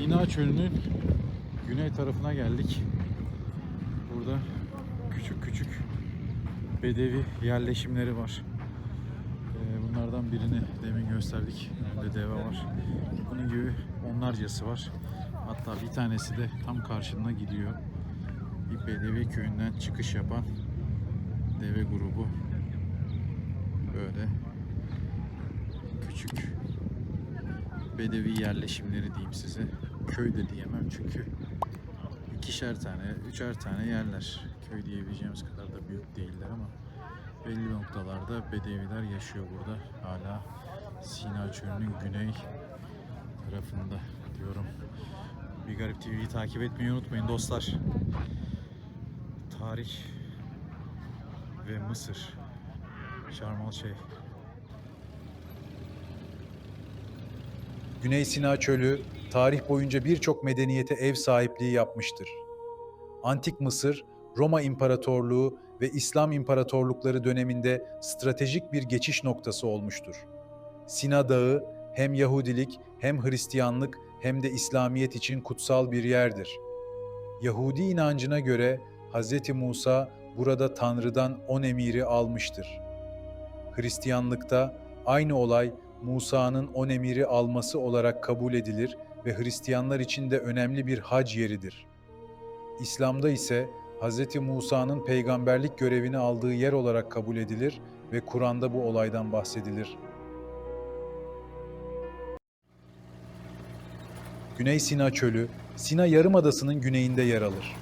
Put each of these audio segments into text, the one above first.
Sina Çölü'nün güney tarafına geldik. Burada küçük küçük bedevi yerleşimleri var. Ee, Bunlardan birini demin gösterdik. Önünde deve var. Bunun gibi onlarcası var. Hatta bir tanesi de tam karşında gidiyor. Bir bedevi köyünden çıkış yapan deve grubu. Böyle küçük bedevi yerleşimleri diyeyim size. Köy de diyemem çünkü ikişer tane, üçer tane yerler. Köy diyebileceğimiz kadar da büyük değiller ama belli noktalarda bedeviler yaşıyor burada. Hala Sina Çölü'nün güney tarafında diyorum. Bir Garip TV'yi takip etmeyi unutmayın dostlar. Tarih ve Mısır. Şarmal şey. Güney Sina Çölü tarih boyunca birçok medeniyete ev sahipliği yapmıştır. Antik Mısır, Roma İmparatorluğu ve İslam İmparatorlukları döneminde stratejik bir geçiş noktası olmuştur. Sina Dağı hem Yahudilik hem Hristiyanlık hem de İslamiyet için kutsal bir yerdir. Yahudi inancına göre Hz. Musa burada Tanrı'dan on emiri almıştır. Hristiyanlıkta aynı olay Musa'nın on emiri alması olarak kabul edilir ve Hristiyanlar için de önemli bir hac yeridir. İslam'da ise Hz. Musa'nın peygamberlik görevini aldığı yer olarak kabul edilir ve Kur'an'da bu olaydan bahsedilir. Güney Sina Çölü, Sina Yarımadası'nın güneyinde yer alır.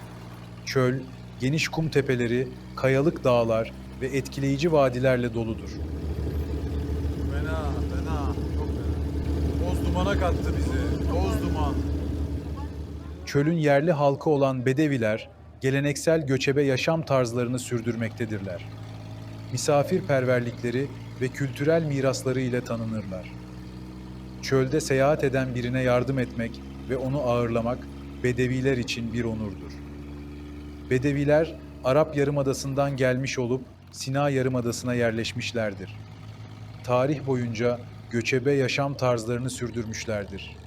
Çöl, geniş kum tepeleri, kayalık dağlar ve etkileyici vadilerle doludur. Fena, fena, çok fena. Toz dumana kattı bizi. Toz duman. Çölün yerli halkı olan Bedeviler, geleneksel göçebe yaşam tarzlarını sürdürmektedirler. Misafirperverlikleri ve kültürel mirasları ile tanınırlar. Çölde seyahat eden birine yardım etmek ve onu ağırlamak Bedeviler için bir onurdur. Bedeviler, Arap Yarımadası'ndan gelmiş olup Sina Yarımadası'na yerleşmişlerdir. Tarih boyunca göçebe yaşam tarzlarını sürdürmüşlerdir.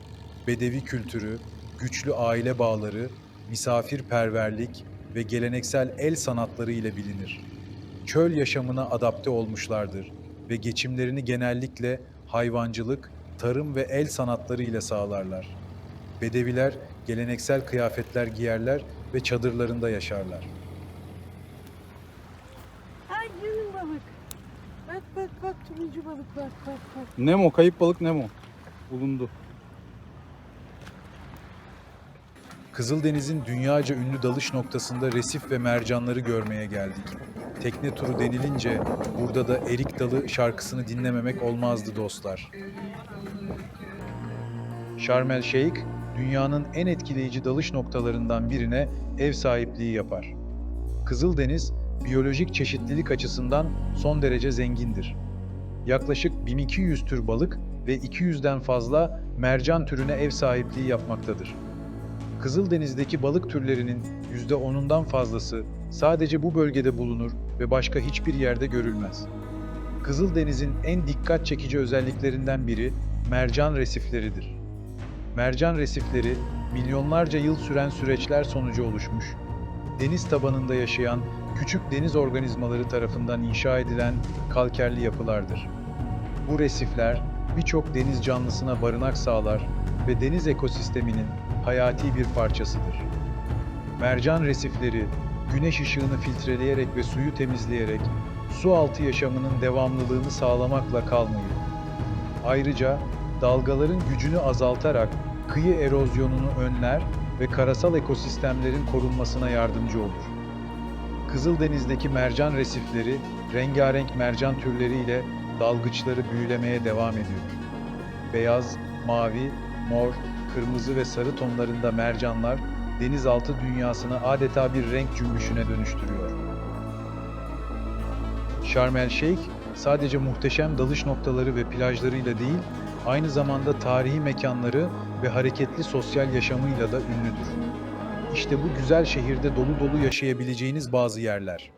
Bedevi kültürü, güçlü aile bağları, misafirperverlik ve geleneksel el sanatları ile bilinir. Çöl yaşamına adapte olmuşlardır ve geçimlerini genellikle hayvancılık, tarım ve el sanatları ile sağlarlar. Bedeviler geleneksel kıyafetler giyerler ve çadırlarında yaşarlar. Ay canım balık. Bak bak bak turuncu balık bak bak bak. Nemo, kayıp balık Nemo. Bulundu. Kızıldeniz'in dünyaca ünlü dalış noktasında resif ve mercanları görmeye geldik. Tekne turu denilince burada da Erik Dalı şarkısını dinlememek olmazdı dostlar. Şarm el Şeyh, dünyanın en etkileyici dalış noktalarından birine ev sahipliği yapar. Kızıldeniz, biyolojik çeşitlilik açısından son derece zengindir. Yaklaşık 1200 tür balık ve 200'den fazla mercan türüne ev sahipliği yapmaktadır. Kızıldeniz'deki balık türlerinin %10'undan fazlası sadece bu bölgede bulunur ve başka hiçbir yerde görülmez. Kızıldeniz'in en dikkat çekici özelliklerinden biri mercan resifleridir. Mercan resifleri milyonlarca yıl süren süreçler sonucu oluşmuş, deniz tabanında yaşayan küçük deniz organizmaları tarafından inşa edilen kalkerli yapılardır. Bu resifler birçok deniz canlısına barınak sağlar ve deniz ekosisteminin hayati bir parçasıdır. Mercan resifleri güneş ışığını filtreleyerek ve suyu temizleyerek su altı yaşamının devamlılığını sağlamakla kalmayır. Ayrıca dalgaların gücünü azaltarak kıyı erozyonunu önler ve karasal ekosistemlerin korunmasına yardımcı olur. Kızıldeniz'deki mercan resifleri rengarenk mercan türleriyle dalgıçları büyülemeye devam ediyor. Beyaz, mavi, mor, kırmızı ve sarı tonlarında mercanlar denizaltı dünyasını adeta bir renk cümbüşüne dönüştürüyor. Şarm el Şeyh sadece muhteşem dalış noktaları ve plajlarıyla değil, aynı zamanda tarihi mekanları ve hareketli sosyal yaşamıyla da ünlüdür. İşte bu güzel şehirde dolu dolu yaşayabileceğiniz bazı yerler.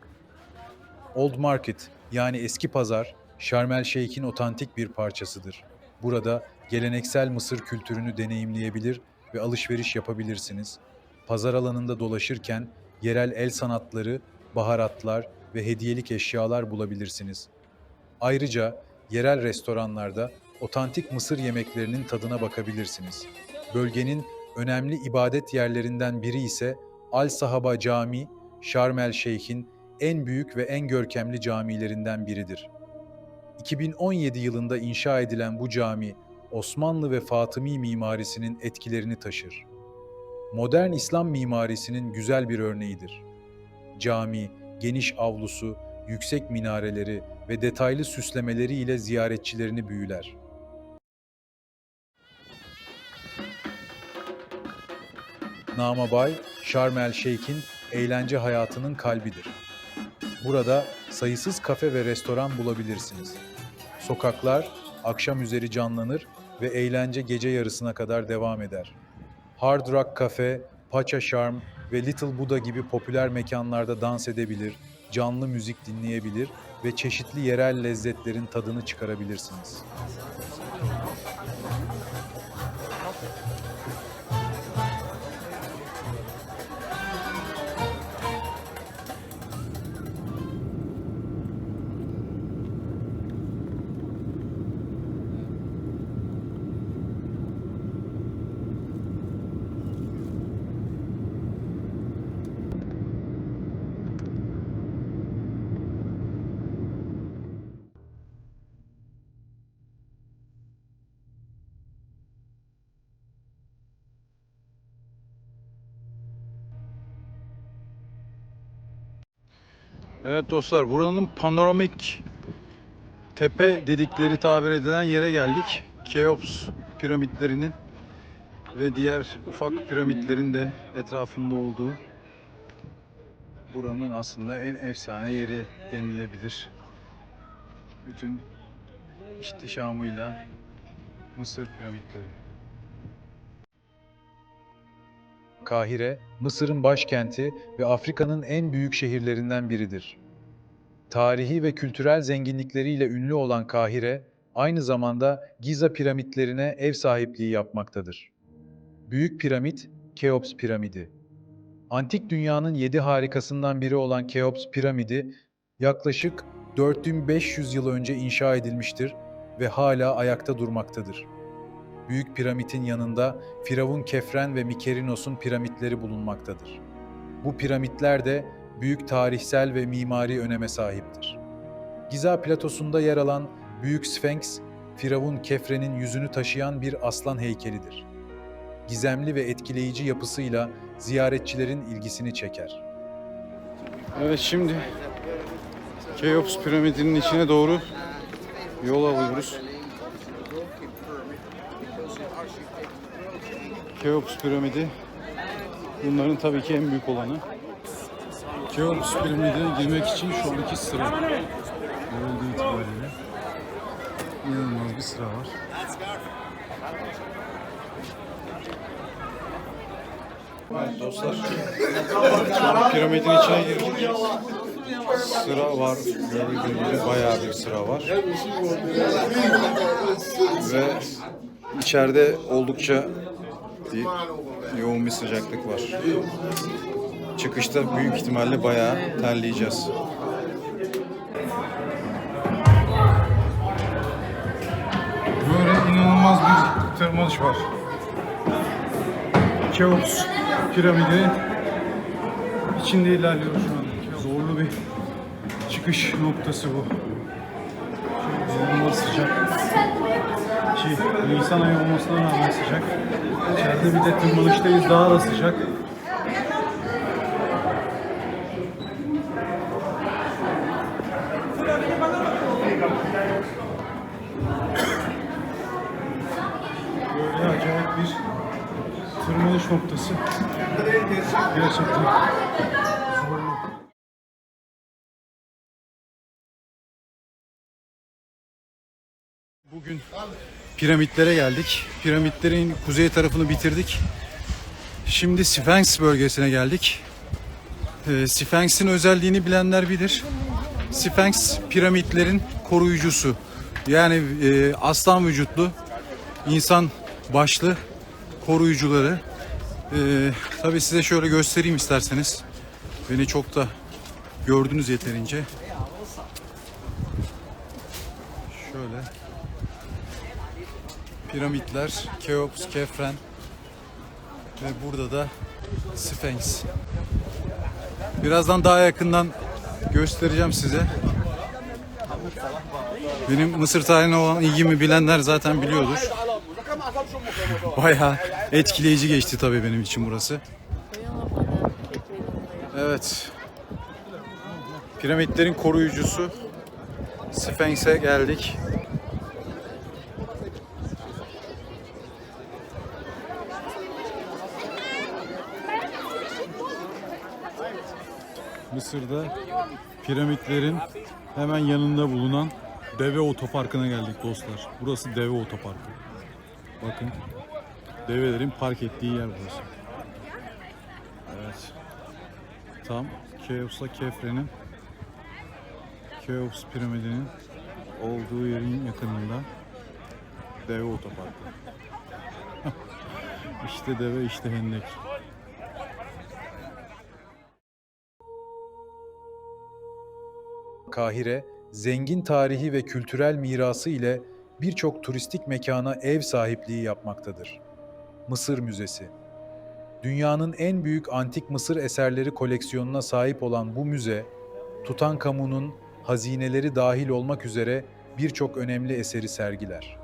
Old Market yani eski pazar, Şarm el Şeyh'in otantik bir parçasıdır. Burada geleneksel Mısır kültürünü deneyimleyebilir ve alışveriş yapabilirsiniz. Pazar alanında dolaşırken yerel el sanatları, baharatlar ve hediyelik eşyalar bulabilirsiniz. Ayrıca yerel restoranlarda otantik Mısır yemeklerinin tadına bakabilirsiniz. Bölgenin önemli ibadet yerlerinden biri ise Al Sahaba Camii, Şarm el Şeyh'in en büyük ve en görkemli camilerinden biridir. 2017 yılında inşa edilen bu cami, Osmanlı ve Fatımi mimarisinin etkilerini taşır. Modern İslam mimarisinin güzel bir örneğidir. Cami, geniş avlusu, yüksek minareleri ve detaylı süslemeleriyle ziyaretçilerini büyüler. Namabay, Şarm el Şeyh'in eğlence hayatının kalbidir. Burada sayısız kafe ve restoran bulabilirsiniz. Sokaklar akşam üzeri canlanır ve eğlence gece yarısına kadar devam eder. Hard Rock Cafe, Pacha Charm ve Little Buddha gibi popüler mekanlarda dans edebilir, canlı müzik dinleyebilir ve çeşitli yerel lezzetlerin tadını çıkarabilirsiniz. Evet dostlar buranın panoramik tepe dedikleri tabir edilen yere geldik. Keops piramitlerinin ve diğer ufak piramitlerin de etrafında olduğu buranın aslında en efsane yeri denilebilir. Bütün ihtişamıyla Mısır piramitleri. Kahire, Mısır'ın başkenti ve Afrika'nın en büyük şehirlerinden biridir. Tarihi ve kültürel zenginlikleriyle ünlü olan Kahire, aynı zamanda Giza piramitlerine ev sahipliği yapmaktadır. Büyük piramit, Keops piramidi. Antik dünyanın yedi harikasından biri olan Keops piramidi, yaklaşık 4500 yıl önce inşa edilmiştir ve hala ayakta durmaktadır. Büyük piramidin yanında Firavun Kefren ve Mikerinos'un piramitleri bulunmaktadır. Bu piramitler de büyük tarihsel ve mimari öneme sahiptir. Giza platosunda yer alan Büyük Sfenks, Firavun Kefren'in yüzünü taşıyan bir aslan heykelidir. Gizemli ve etkileyici yapısıyla ziyaretçilerin ilgisini çeker. Evet şimdi Keops piramidinin içine doğru yol alıyoruz. Keops piramidi bunların tabii ki en büyük olanı. Keops piramidine girmek için şu andaki sıra görüldüğü itibariyle inanılmaz bir sıra var. Evet dostlar an piramidin içine girdik. Sıra var. Gördüğünüz gibi bayağı bir sıra var. Ve içeride oldukça bir yoğun bir sıcaklık var. Çıkışta büyük ihtimalle bayağı terleyeceğiz. Böyle inanılmaz bir tırmanış var. Keops piramidinin içinde ilerliyoruz şu an. Zorlu bir çıkış noktası bu. İnanılmaz sıcak. Ki Nisan ayı olmasına rağmen sıcak. İçeride bir de tırmanıştayız daha da sıcak. Böyle acayip bir tırmanış noktası. Gerçekten. Bugün piramitlere geldik. Piramitlerin kuzey tarafını bitirdik. Şimdi Sphinx bölgesine geldik. Ee, Sphinx'in özelliğini bilenler bilir. Sphinx piramitlerin koruyucusu. Yani e, aslan vücutlu insan başlı koruyucuları. Ee, tabii size şöyle göstereyim isterseniz. Beni çok da gördünüz yeterince. Şöyle. Piramitler, Keops, Kefren ve burada da Sphinx. Birazdan daha yakından göstereceğim size. Benim Mısır tarihine olan ilgimi bilenler zaten biliyordur. Bayağı etkileyici geçti tabii benim için burası. Evet. Piramitlerin koruyucusu Sphinx'e geldik. Mısır'da piramitlerin hemen yanında bulunan Deve Otoparkı'na geldik dostlar. Burası Deve Otoparkı. Bakın. Develerin park ettiği yer burası. Evet. Tam Keops'la Kefre'nin Keops piramidinin olduğu yerin yakınında Deve Otoparkı. işte deve işte hendek. Kahire, zengin tarihi ve kültürel mirası ile birçok turistik mekana ev sahipliği yapmaktadır. Mısır Müzesi Dünyanın en büyük antik Mısır eserleri koleksiyonuna sahip olan bu müze, Tutankamun'un hazineleri dahil olmak üzere birçok önemli eseri sergiler.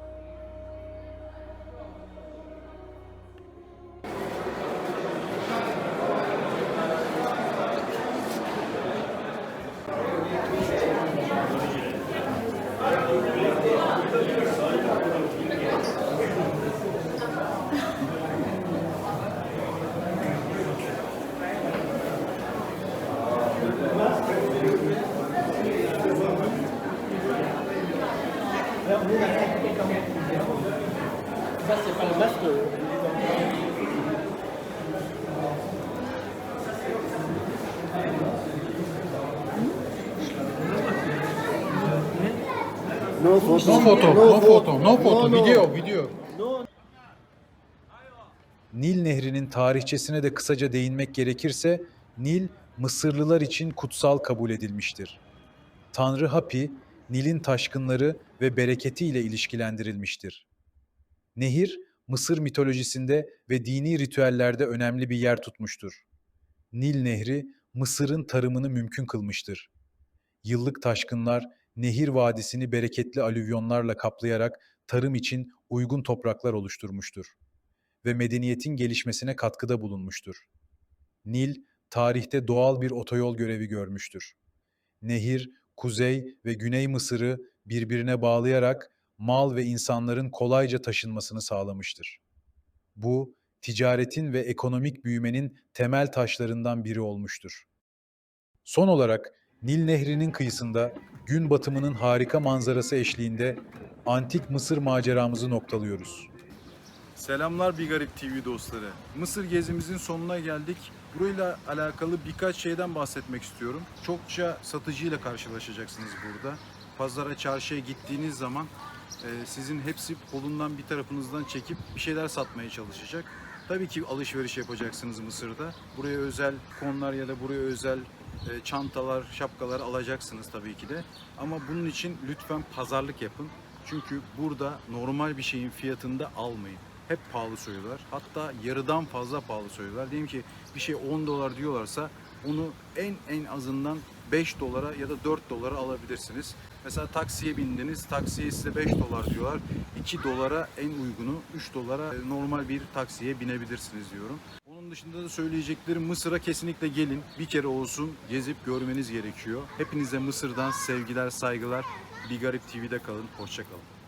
No photo, no photo, no photo, video, video. Nil Nehri'nin tarihçesine de kısaca değinmek gerekirse, Nil Mısırlılar için kutsal kabul edilmiştir. Tanrı Hapi, Nil'in taşkınları ve bereketiyle ilişkilendirilmiştir. Nehir, Mısır mitolojisinde ve dini ritüellerde önemli bir yer tutmuştur. Nil Nehri, Mısır'ın tarımını mümkün kılmıştır. Yıllık taşkınlar, Nehir Vadisi'ni bereketli alüvyonlarla kaplayarak tarım için uygun topraklar oluşturmuştur ve medeniyetin gelişmesine katkıda bulunmuştur. Nil, tarihte doğal bir otoyol görevi görmüştür. Nehir, Kuzey ve Güney Mısır'ı birbirine bağlayarak mal ve insanların kolayca taşınmasını sağlamıştır. Bu, ticaretin ve ekonomik büyümenin temel taşlarından biri olmuştur. Son olarak Nil Nehri'nin kıyısında gün batımının harika manzarası eşliğinde antik Mısır maceramızı noktalıyoruz. Selamlar Bir Garip TV dostları. Mısır gezimizin sonuna geldik. Burayla alakalı birkaç şeyden bahsetmek istiyorum. Çokça satıcıyla karşılaşacaksınız burada. Pazara, çarşıya gittiğiniz zaman e, sizin hepsi kolundan bir tarafınızdan çekip bir şeyler satmaya çalışacak. Tabii ki alışveriş yapacaksınız Mısır'da. Buraya özel konular ya da buraya özel çantalar, şapkalar alacaksınız tabii ki de. Ama bunun için lütfen pazarlık yapın. Çünkü burada normal bir şeyin fiyatında almayın. Hep pahalı söylüyorlar. Hatta yarıdan fazla pahalı söylüyorlar. Diyelim ki bir şey 10 dolar diyorlarsa onu en en azından 5 dolara ya da 4 dolara alabilirsiniz. Mesela taksiye bindiniz, taksiye size 5 dolar diyorlar. 2 dolara en uygunu, 3 dolara e, normal bir taksiye binebilirsiniz diyorum. Dışında da söyleyeceklerim Mısır'a kesinlikle gelin. Bir kere olsun gezip görmeniz gerekiyor. Hepinize Mısır'dan sevgiler, saygılar. Bir Garip TV'de kalın. Hoşçakalın.